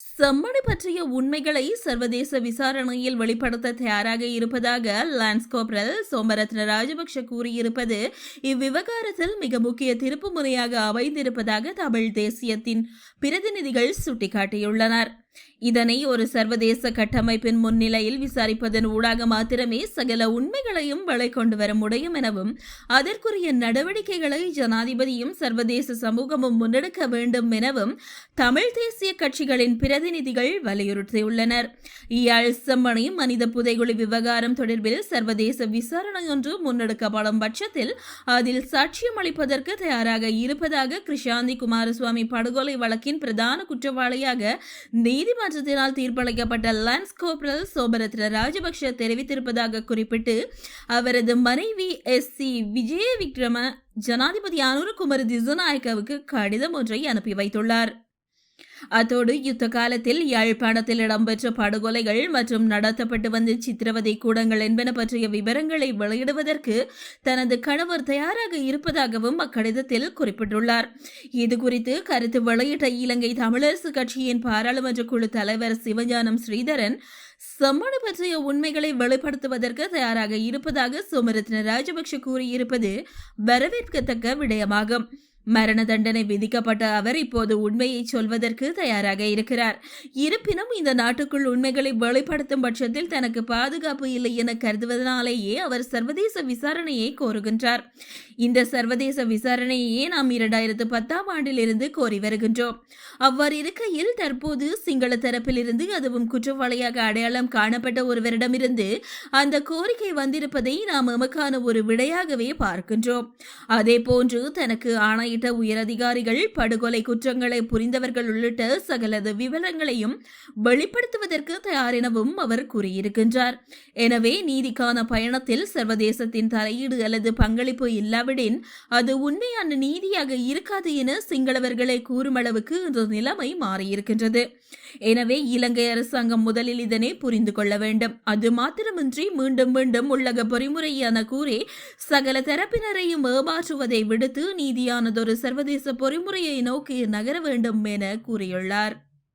செம்மணி பற்றிய உண்மைகளை சர்வதேச விசாரணையில் வெளிப்படுத்த தயாராக இருப்பதாக லான்ஸ் கோப்ரல் சோமரத்ன ராஜபக்ஷ கூறியிருப்பது இவ்விவகாரத்தில் மிக முக்கிய திருப்பு முறையாக அமைந்திருப்பதாக தமிழ் தேசியத்தின் பிரதிநிதிகள் சுட்டிக்காட்டியுள்ளனர். இதனை ஒரு சர்வதேச கட்டமைப்பின் முன்னிலையில் விசாரிப்பதன் ஊடாக மாத்திரமே சகல உண்மைகளையும் கொண்டு வர முடியும் எனவும் அதற்குரிய நடவடிக்கைகளை ஜனாதிபதியும் சர்வதேச சமூகமும் முன்னெடுக்க வேண்டும் எனவும் தமிழ் தேசிய கட்சிகளின் பிரதிநிதிகள் வலியுறுத்தியுள்ளனர். இயாழ் செம்மணி மனித புதைகுழி விவகாரம் தொடர்பில் சர்வதேச விசாரணை ஒன்று முன்னெடுக்கப்படும் பட்சத்தில் அதில் சாட்சியம் அளிப்பதற்கு தயாராக இருப்பதாக கிருஷாந்தி குமாரசுவாமி படுகொலை வழக்கின் பிரதான குற்றவாளியாக நீதிமன்றத்தினால் தீர்ப்பளிக்கப்பட்ட லான்ஸ் கோப்ரல் சோபரத்ன ராஜபக்ஷ தெரிவித்திருப்பதாக குறிப்பிட்டு அவரது மனைவி எஸ் சி விஜய விக்ரம ஜனாதிபதி அனுரகுமார் திசுநாயக்கவுக்கு கடிதம் ஒன்றை அனுப்பி வைத்துள்ளார். அத்தோடு யுத்த காலத்தில் யாழ்ப்பாணத்தில் இடம்பெற்ற படுகொலைகள் மற்றும் நடத்தப்பட்டு வந்த சித்திரவதை கூடங்கள் என்பன பற்றிய விவரங்களை வெளியிடுவதற்கு தனது கணவர் தயாராக இருப்பதாகவும் அக்கடிதத்தில் குறிப்பிட்டுள்ளார். இதுகுறித்து கருத்து வெளியிட்ட இலங்கை தமிழரசு கட்சியின் பாராளுமன்ற குழு தலைவர் சிவஞானம் ஸ்ரீதரன் சம்மணு பற்றிய உண்மைகளை வெளிப்படுத்துவதற்கு தயாராக இருப்பதாக சுமரத்ன ராஜபக்ஷ கூறியிருப்பது வரவேற்கத்தக்க விடயமாகும். மரண தண்டனை விதிக்கப்பட்ட அவர் இப்போது உண்மையை சொல்வதற்கு தயாராக இருக்கிறார். இருப்பினும் இந்த நாட்டுக்குள் உண்மைகளை வெளிப்படுத்தும் பட்சத்தில் தனக்கு பாதுகாப்பு இல்லை என கருதுவதனாலேயே அவர் சர்வதேச விசாரணையை கோருகின்றார். இந்த சர்வதேச விசாரணையே நாம் இரண்டாயிரத்து பத்தாம் ஆண்டிலிருந்து கோரி வருகின்றோம். அவ்வாறு இருக்கையில் தற்போது சிங்கள தரப்பிலிருந்து அதுவும் குற்றவாளியாக அடையாளம் காணப்பட்ட ஒருவரிடமிருந்து அந்த கோரிக்கை வந்திருப்பதை நாம் எமக்கான ஒரு விடையாகவே பார்க்கின்றோம். அதே போன்று தனக்கு ஆணையிட உள்ளிட்ட உயரதிகாரிகள் படுகொலை குற்றங்களை புரிந்தவர்கள் உள்ளிட்ட சகலது விவரங்களையும் வெளிப்படுத்துவதற்கு தயார் எனவும் அவர் கூறியிருக்கின்றார். எனவே நீதிக்கான பயணத்தில் சர்வதேசத்தின் தலையீடு அல்லது பங்களிப்பு இல்லாவிடின் அது உண்மையான நீதியாக இருக்காது என சிங்களவர்களை கூறும் அளவுக்கு இந்த நிலைமை மாறியிருக்கின்றது. எனவே இலங்கை அரசாங்கம் முதலில் இதனை புரிந்து கொள்ள வேண்டும். அது மாத்திரமின்றி மீண்டும் மீண்டும் உள்ளக பொறிமுறையான கூறி சகல தரப்பினரையும் ஏமாற்றுவதை விடுத்து நீதியானதொரு சர்வதேச பொறிமுறையை நோக்கி நகர வேண்டும் என கூறியுள்ளார்.